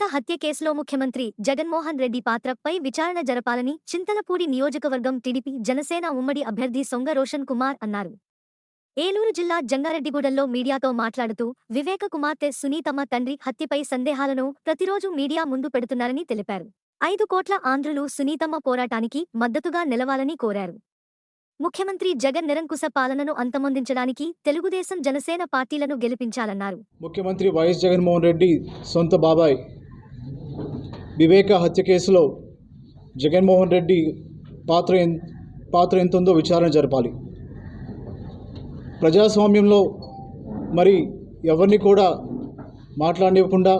వివేక హత్య కేసులో ముఖ్యమంత్రి జగన్మోహన్ రెడ్డి పాత్రపై విచారణ జరపాలని చింతలపూడి నియోజకవర్గం టీడీపీ జనసేన ఉమ్మడి అభ్యర్థి సొంగ రోషన్ కుమార్ అన్నారు. ఏలూరు జిల్లా జంగారెడ్డిగూడెంలో మీడియాతో మాట్లాడుతూ వివేక కుమార్తె సునీతమ్మ తండ్రి హత్యపై సందేహాలను ప్రతిరోజు మీడియా ముందు పెడుతున్నారని తెలిపారు. ఐదు కోట్ల ఆంధ్రులు సునీతమ్మ పోరాటానికి మద్దతుగా నిలవాలని కోరారు. ముఖ్యమంత్రి జగన్ నిరంకుశ పాలనను అంతమొందించడానికి తెలుగుదేశం జనసేన పార్టీలను గెలిపించాలన్నారు. ముఖ్యమంత్రి వైఎస్ జగన్మోహన్ రెడ్డి సొంత బాబాయ్ వివేక హత్య కేసులో జగన్మోహన్ రెడ్డి పాత్ర ఎన్ పాత్ర ఎంత ఉందో విచారణ జరపాలి. ప్రజాస్వామ్యంలో మరి ఎవరిని కూడా మాట్లాడివ్వకుండా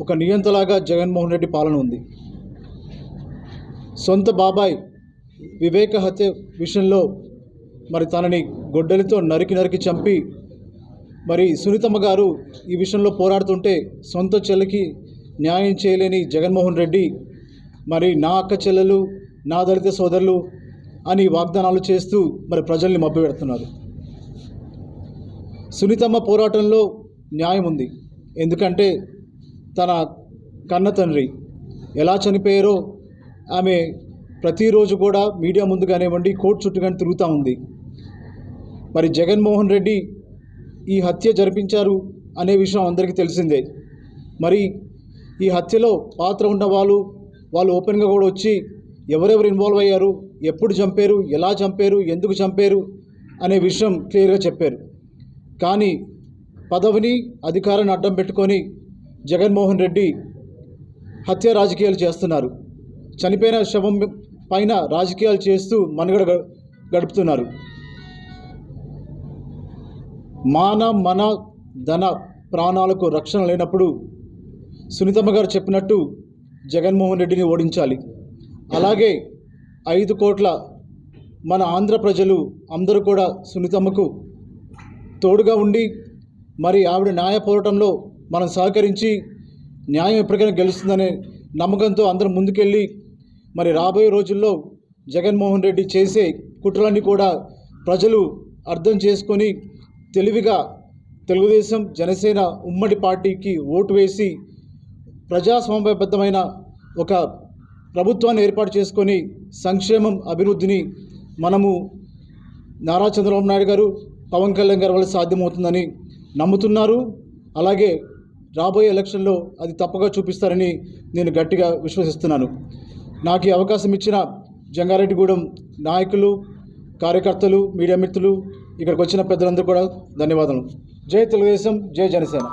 ఒక నియంతలాగా జగన్మోహన్ రెడ్డి పాలన ఉంది. సొంత బాబాయ్ వివేక హత్య విషయంలో మరి తనని గొడ్డలితో నరికి నరికి చంపి మరి సునీతమ్మ గారు ఈ విషయంలో పోరాడుతుంటే సొంత చెల్లికి న్యాయం చేయలేని జగన్మోహన్ రెడ్డి మరి నా అక్క చెల్లెలు నా దళిత సోదరులు అని వాగ్దానాలు చేస్తూ మరి ప్రజల్ని మభ్యపెడుతున్నారు. సునీతమ్మ పోరాటంలో న్యాయం ఉంది. ఎందుకంటే తన కన్న తండ్రి ఎలా చనిపోయారో ఆమె ప్రతిరోజు కూడా మీడియా ముందు కానివ్వండి కోర్టు చుట్టూ కానీ తిరుగుతూ ఉంది. మరి జగన్మోహన్ రెడ్డి ఈ హత్య జరిపించారు అనే విషయం అందరికీ తెలిసిందే. మరి ఈ హత్యలో పాత్ర ఉన్నవాళ్ళు వాళ్ళు ఓపెన్గా కూడా వచ్చి ఎవరెవరు ఇన్వాల్వ్ అయ్యారు ఎప్పుడు చంపారు ఎలా చంపారు ఎందుకు చంపారు అనే విషయం క్లియర్గా చెప్పారు. కానీ పదవిని అధికారాన్ని అడ్డం పెట్టుకొని జగన్మోహన్ రెడ్డి హత్య రాజకీయాలు చేస్తున్నారు. చనిపోయిన శవం పైన రాజకీయాలు చేస్తూ మనుగడ గ- గడుపుతున్నారు. మాన మన ధన ప్రాణాలకు రక్షణ లేనప్పుడు సునీతమ్మ గారు చెప్పినట్టు జగన్మోహన్ రెడ్డిని ఓడించాలి. అలాగే ఐదు కోట్ల మన ఆంధ్ర ప్రజలు అందరూ కూడా సునీతమ్మకు తోడుగా ఉండి మరి ఆవిడ న్యాయ పోరాటంలో మనం సహకరించి న్యాయం ఎప్పటికైనా గెలుస్తుందనే నమ్మకంతో అందరం ముందుకెళ్ళి మరి రాబోయే రోజుల్లో జగన్మోహన్ రెడ్డి చేసే కుట్రలన్నీ కూడా ప్రజలు అర్థం చేసుకొని తెలివిగా తెలుగుదేశం జనసేన ఉమ్మడి పార్టీకి ఓటు వేసి ప్రజాస్వామ్యబద్ధమైన ఒక ప్రభుత్వాన్ని ఏర్పాటు చేసుకొని సంక్షేమం అభివృద్ధిని మనము నారా చంద్రబాబు నాయుడు గారు పవన్ కళ్యాణ్ గారి వల్ల సాధ్యమవుతుందని నమ్ముతున్నారు. అలాగే రాబోయే ఎలక్షన్లో అది తప్పగా చూపిస్తారని నేను గట్టిగా విశ్వసిస్తున్నాను. నాకు ఈ అవకాశం ఇచ్చిన జంగారెడ్డిగూడెం నాయకులు కార్యకర్తలు మీడియా మిత్రులు ఇక్కడికి వచ్చిన పెద్దలందరూ కూడా ధన్యవాదాలు జై తెలుగుదేశం జై జనసేన.